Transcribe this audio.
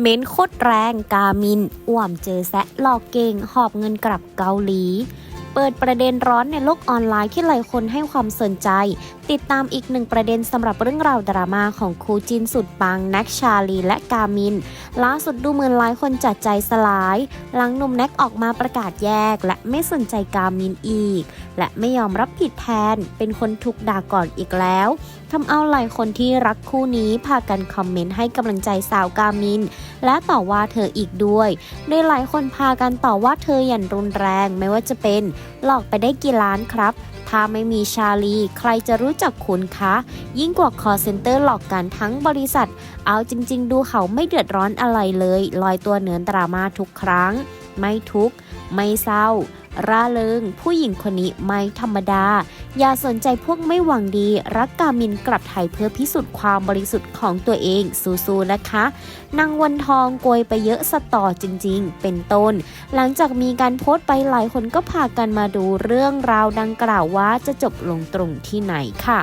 เม้นโคตรแรงกามิน อ่วมเจอแซะหลอกเก่ง หอบเงินกลับเกาหลี เปิดประเด็นร้อนในโลกออนไลน์ที่หลายคนให้ความสนใจ ติดตามอีกหนึ่งประเด็นสำหรับเรื่องราวดราม่าของคู่จินสุดปังแน็กชาลีและกามิน ล่าสุดดูเหมือนหลายคนจัดใจสลาย หลังหนุ่มแน็กออกมาประกาศแยก และไม่สนใจกามินอีก และไม่ยอมรับผิดแทน เป็นคนถูกด่าก่อนอีกแล้วทำเอาหลายคนที่รักคู่นี้พากันคอมเมนต์ให้กำลังใจสาวกามิน และต่อว่าเธออีกด้วย โดยหลายคนพากันต่อว่าเธออย่างรุนแรงไม่ว่าจะเป็นหลอกไปได้กี่ล้านครับ ถ้าไม่มีชาลี ใครจะรู้จักคุณคะ ยิ่งกว่าคอเซ็นเตอร์หลอกกันทั้งบริษัท เอาจริง ๆ ดูเขาไม่เดือดร้อนอะไรเลย ลอยตัวเหนือดราม่าทุกครั้ง ไม่ทุกข์ ไม่เศร้า ร่าเริง ผู้หญิงคนนี้ไม่ธรรมดา อย่าสนใจพวกไม่หวังดี รักกามินกลับไทยเพื่อพิสูจน์ความบริสุทธิ์ของตัวเองสู้ๆนะคะ นางวันทองโกยไปเยอะสตอจริง ๆ เป็นต้น หลังจากมีการโพสต์ไปหลายคนก็พากันมาดูเรื่องราวดังกล่าวว่าจะจบลงตรงที่ไหนค่ะ